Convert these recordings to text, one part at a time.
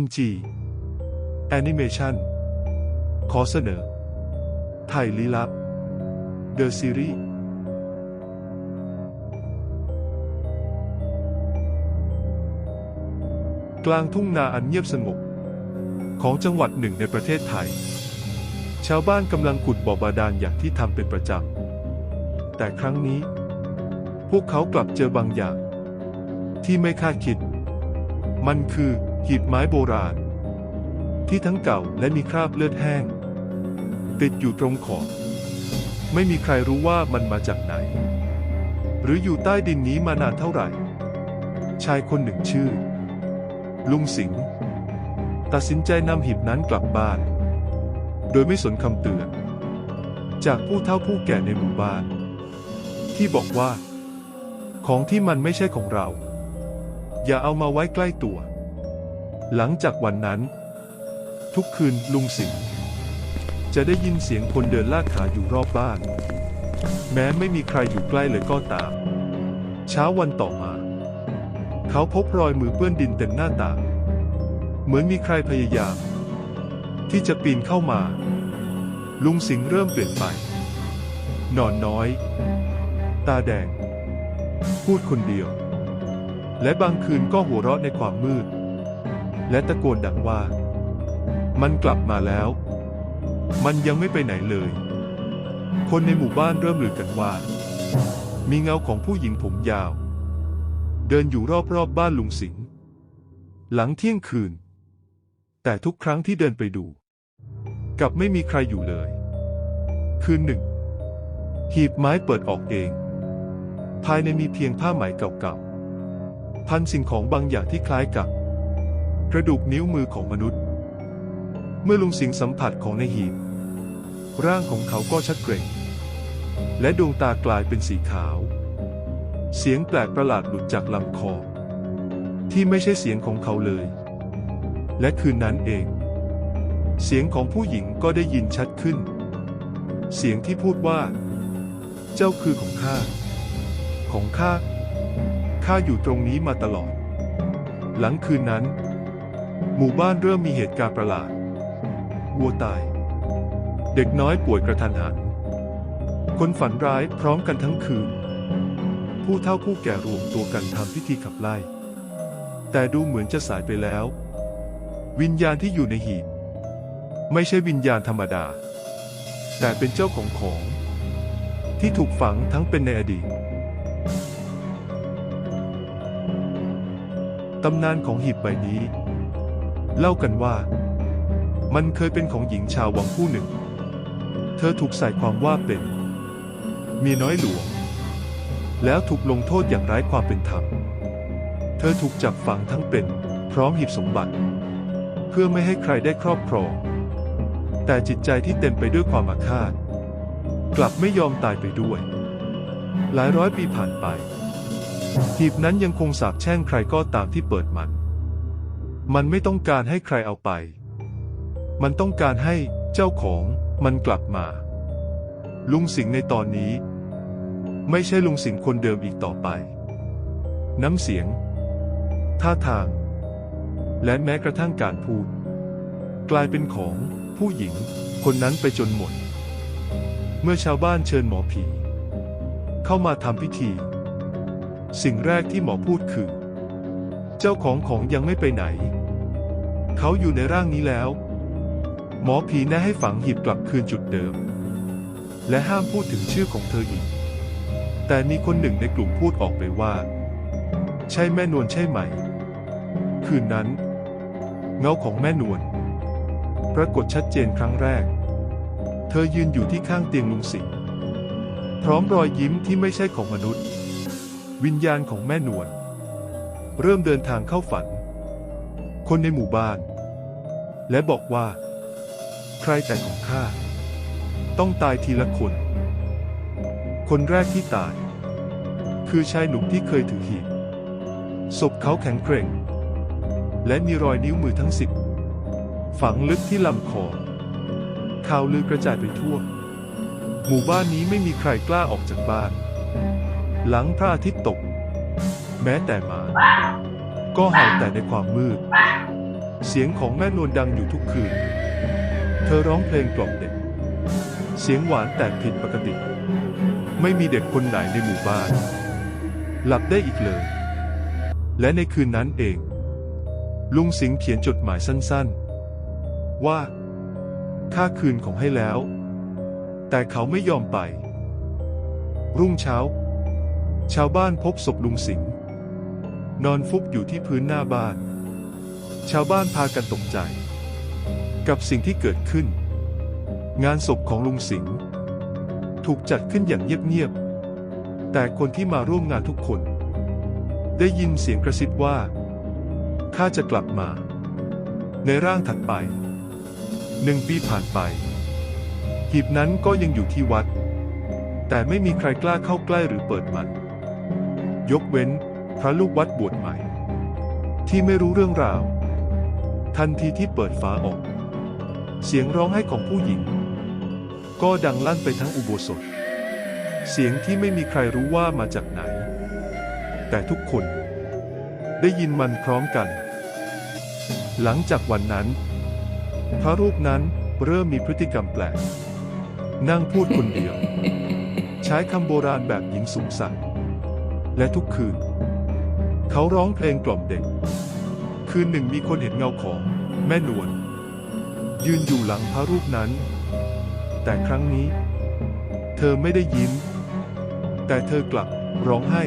NG Animation ขอเสนอ ไทยลี้ลับ The Series กลางทุ่งนาอันเงียบสงบ ของจังหวัดหนึ่งในประเทศไทย ชาวบ้านกำลังขุดบ่อบาดาลอย่างที่ทำเป็นประจำ แต่ครั้งนี้ พวกเขากลับเจอบางอย่าง ที่ไม่คาดคิด มันคือ หีบไม้โบราณ ที่ทั้งเก่าและมีคราบเลือดแห้ง ติดอยู่ตรงขอบ ไม่มีใครรู้ว่ามันมาจากไหน หรืออยู่ใต้ดินนี้มานานเท่าไหร่ ชายคนหนึ่งชื่อ ลุงสิงห์ตัดสินใจนำหีบนั้นกลับบ้าน โดยไม่สนคำเตือน จากผู้เฒ่าผู้แก่ในหมู่บ้าน ที่บอกว่า ของที่มันไม่ใช่ของเรา อย่าเอามาไว้ใกล้ตัว หลังจากวันนั้น ทุกคืนลุงสิงห์จะได้ยินเสียงคนเดินลากขาอยู่รอบบ้าน แม้ไม่มีใครอยู่ใกล้เลยก็ตาม เช้าวันต่อมา เขาพบรอยมือเปื้อนดินเต็มหน้าต่างเหมือนมีใครพยายาม ที่จะปีนเข้ามา ลุงสิงห์เริ่มเปลี่ยนไป นอนน้อย ตาแดง พูดคนเดียว และบางคืนก็หัวเราะในความมืด และตะโกนดังว่า มันกลับมาแล้ว มันยังไม่ไปไหนเลย คนในหมู่บ้านเริ่มลือกันว่า มีเงาของผู้หญิงผมยาว เดินอยู่รอบๆบบ้านลุงสิงห์หลังเที่ยงคืน แต่ทุกครั้งที่เดินไปดู กลับไม่มีใครอยู่เลย คืนหนึ่ง หีบไม้เปิดออกเอง ภายในมีเพียงผ้าไหมเก่าๆพันสิ่งของบางอย่างที่คล้ายกับ กระดูกนิ้วมือของมนุษย์ เมื่อลุงสิงสัมผัสของในหีบ ร่างของเขาก็ชักเกร็ง และดวงตากลายเป็นสีขาว เสียงแปลกประหลาดหลุดจากลำคอ ที่ไม่ใช่เสียงของเขาเลย และคืนนั้นเอง เสียงของผู้หญิงก็ได้ยินชัดขึ้น เสียงที่พูดว่า เจ้าคือของข้าของข้าข้าอยู่ตรงนี้มาตลอด หลังคืนนั้น หมู่บ้านเริ่มมีเหตุการณ์ประหลาด วัวตาย เด็กน้อยป่วยกระทันหัน คนฝันร้ายพร้อมกันทั้งคืน ผู้เฒ่าผู้แก่รวมตัวกันทำพิธีขับไล่ แต่ดูเหมือนจะสายไปแล้ว วิญญาณที่อยู่ในหีบ ไม่ใช่วิญญาณธรรมดา แต่เป็นเจ้าของของ ที่ถูกฝังทั้งเป็นในอดีตตำนานของหีบใบนี้ เล่ากันว่า มันเคยเป็นของหญิงชาววังผู้หนึ่ง เธอถูกใส่ความว่าเป็น มีน้อยหลวง แล้วถูกลงโทษอย่างไร้ความเป็นธรรม เธอถูกจับฝังทั้งเป็น พร้อมหีบสมบัติ เพื่อไม่ให้ใครได้ครอบครอง แต่จิตใจที่เต็มไปด้วยความอาฆาต กลับไม่ยอมตายไปด้วย หลายร้อยปีผ่านไปหีบนั้นยังคงสาบแช่งใครก็ตามที่เปิดมัน มันไม่ต้องการให้ใครเอาไป มันต้องการให้เจ้าของมันกลับมา ลุงสิงห์ในตอนนี้ ไม่ใช่ลุงสิงห์คนเดิมอีกต่อไป น้ำเสียง ท่าทาง และแม้กระทั่งการพูด กลายเป็นของผู้หญิงคนนั้นไปจนหมด เมื่อชาวบ้านเชิญหมอผี เข้ามาทำพิธี สิ่งแรกที่หมอพูดคือ เจ้าของของยังไม่ไปไหน เขาอยู่ในร่างนี้แล้ว หมอผีแนะให้ฝังหีบกลับคืนจุดเดิม และห้ามพูดถึงชื่อของเธออีก แต่มีคนหนึ่งในกลุ่มพูดออกไปว่า ใช่แม่นวลใช่ไหม คืนนั้น เงาของแม่นวลปรากฏชัดเจนครั้งแรก เธอยืนอยู่ที่ข้างเตียงลุงสิงห์พร้อมรอยยิ้มที่ไม่ใช่ของมนุษย์ วิญญาณของแม่นวล เริ่มเดินทางเข้าฝัน คนในหมู่บ้าน และบอกว่า ใครแต่ของข้า ต้องตายทีละคน คนแรกที่ตาย คือชายหนุ่มที่เคยถือหีบศพเขาแข็งแกร่งและมีรอยนิ้วมือทั้งสิบฝังลึกที่ลำคอข่าวลือกระจายไปทั่ว หมู่บ้านนี้ไม่มีใครกล้าออกจากบ้าน หลังพระอาทิตย์ตก แม้แต่หมา ก็เห่าแต่ในความมืด เสียงของแม่นวลดังอยู่ทุกคืน เธอร้องเพลงกล่อมเด็ก เสียงหวานแต่ผิดปกติ ไม่มีเด็กคนไหนในหมู่บ้าน หลับได้อีกเลย และในคืนนั้นเอง ลุงสิงห์เขียนจดหมายสั้นๆ ว่า ค่าคืนของให้แล้ว แต่เขาไม่ยอมไป รุ่งเช้า ชาวบ้านพบศพลุงสิงห์ นอนฟุบอยู่ที่พื้นหน้าบ้าน ชาวบ้านพากันตกใจ กับสิ่งที่เกิดขึ้น งานศพของลุงสิงห์ถูกจัดขึ้นอย่างเงียบๆ แต่คนที่มาร่วมงานทุกคน ได้ยินเสียงกระซิบว่า ข้าจะกลับมา ในร่างถัดไป หนึ่งปีผ่านไป หีบนั้นก็ยังอยู่ที่วัด แต่ไม่มีใครกล้าเข้าใกล้หรือเปิดมัน ยกเว้น พระลูกวัดบวชใหม่ ที่ไม่รู้เรื่องราว ทันทีที่เปิดฝาออก เสียงร้องไห้ของผู้หญิง ก็ดังลั่นไปทั้งอุโบสถ เสียงที่ไม่มีใครรู้ว่ามาจากไหน แต่ทุกคนได้ยินมันพร้อมกัน หลังจากวันนั้น พระรูปนั้นเริ่มมีพฤติกรรมแปลก นั่งพูดคนเดียว ใช้คำโบราณแบบหญิงสูงสักและทุกคืน เขาร้องเพลงกล่อมเด็ก คืนหนึ่งมีคนเห็นเงาของ แม่นวลยืนอยู่หลังพระรูปนั้น แต่ครั้งนี้ เธอไม่ได้ยิ้ม แต่เธอกลับร้องไห้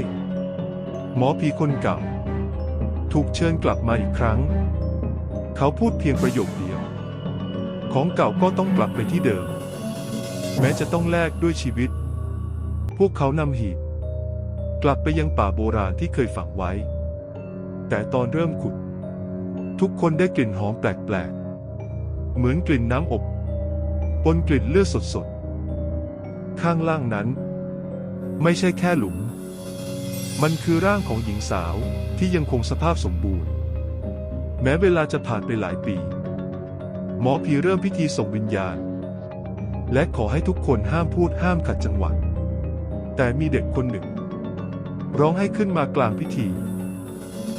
หมอผีคนเก่า ถูกเชิญกลับมาอีกครั้ง เขาพูดเพียงประโยคเดียว ของเก่าก็ต้องกลับไปที่เดิม แม้จะต้องแลกด้วยชีวิต พวกเขานำหีบกลับไปยังป่าโบราณที่เคยฝังไว้ แต่ตอนเริ่มขุด ทุกคนได้กลิ่นหอมแปลกๆ เหมือนกลิ่นน้ำอบ ปนกลิ่นเลือดสดๆ ข้างล่างนั้น ไม่ใช่แค่หลุม มันคือร่างของหญิงสาวที่ยังคงสภาพสมบูรณ์ แม้เวลาจะผ่านไปหลายปี หมอผีเริ่มพิธีส่งวิญญาณ และขอให้ทุกคนห้ามพูดห้ามขัดจังหวะแต่มีเด็กคนหนึ่ง ร้องให้ขึ้นมากลางพิธี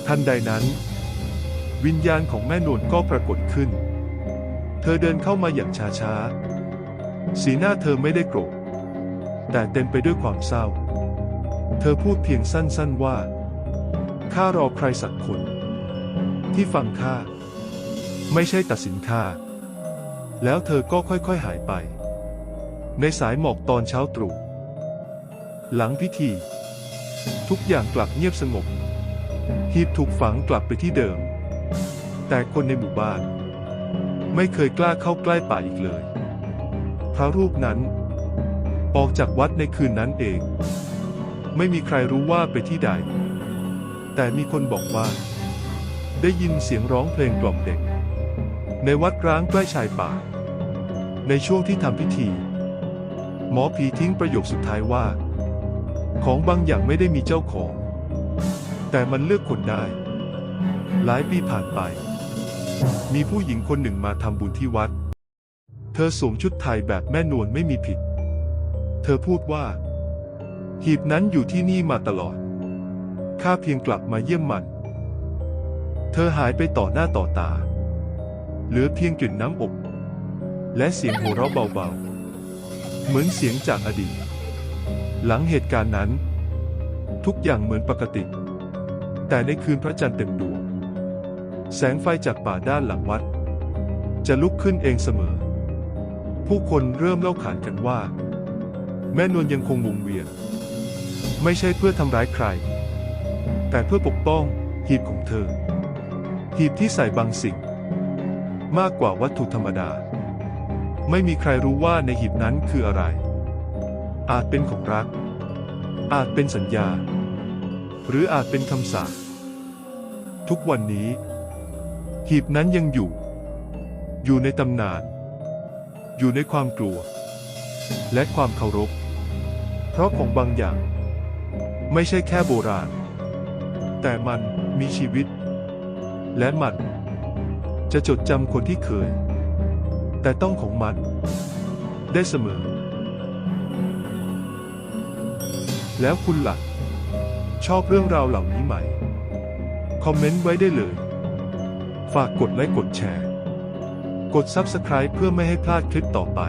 ทันใดนั้น วิญญาณของแม่นวลก็ปรากฏขึ้น เธอเดินเข้ามาอย่างช้าๆ สีหน้าเธอไม่ได้โกรธ แต่เต็มไปด้วยความเศร้า เธอพูดเพียงสั้นๆว่า ข้ารอใครสักคน ที่ฟังข้า ไม่ใช่ตัดสินข้า แล้วเธอก็ค่อยๆหายไป ในสายหมอกตอนเช้าตรู่ หลังพิธี ทุกอย่างกลับเงียบสงบ หีบถูกฝังกลับไปที่เดิม แต่คนในหมู่บ้าน ไม่เคยกล้าเข้าใกล้ป่าอีกเลย พระรูปนั้น ออกจากวัดในคืนนั้นเอง ไม่มีใครรู้ว่าไปที่ใด แต่มีคนบอกว่า ได้ยินเสียงร้องเพลงกล่อมเด็ก ในวัดร้างใกล้ชายป่า ในช่วงที่ทำพิธี หมอผีทิ้งประโยคสุดท้ายว่า ของบางอย่างไม่ได้มีเจ้าของ แต่มันเลือกคนได้ หลายปีผ่านไป มีผู้หญิงคนหนึ่งมาทำบุญที่วัด เธอสวมชุดไทยแบบแม่นวลไม่มีผิด เธอพูดว่า หีบนั้นอยู่ที่นี่มาตลอด ข้าเพียงกลับมาเยี่ยมมัน เธอหายไปต่อหน้าต่อตา เหลือเพียงกลิ่นน้ำอบ และเสียงหัวเราะเบาๆ เหมือนเสียงจากอดีต หลังเหตุการณ์นั้น ทุกอย่างเหมือนปกติ แต่ในคืนพระจันทร์เต็มดวง แสงไฟจากป่าด้านหลังวัด จะลุกขึ้นเองเสมอ ผู้คนเริ่มเล่าขานกันว่า แม่นวลยังคงวงเวียน ไม่ใช่เพื่อทำร้ายใคร แต่เพื่อปกป้องหีบของเธอ หีบที่ใส่บางสิ่ง มากกว่าวัตถุธรรมดา ไม่มีใครรู้ว่าในหีบนั้นคืออะไร อาจเป็นของรัก อาจเป็นสัญญา หรืออาจเป็นคำสาปทุกวันนี้ หีบนั้นยังอยู่ อยู่ในตำนาน อยู่ในความกลัว และความเคารพ เพราะของบางอย่าง ไม่ใช่แค่โบราณ แต่มันมีชีวิต และมัน จะจดจำคนที่เคย แต่ต้องของมัน ได้เสมอ แล้วคุณล่ะ ชอบเรื่องราวเหล่านี้ไหม คอมเมนต์ไว้ได้เลย ฝากกดไลค์กดแชร์ กด Subscribe เพื่อไม่ให้พลาดคลิปต่อไป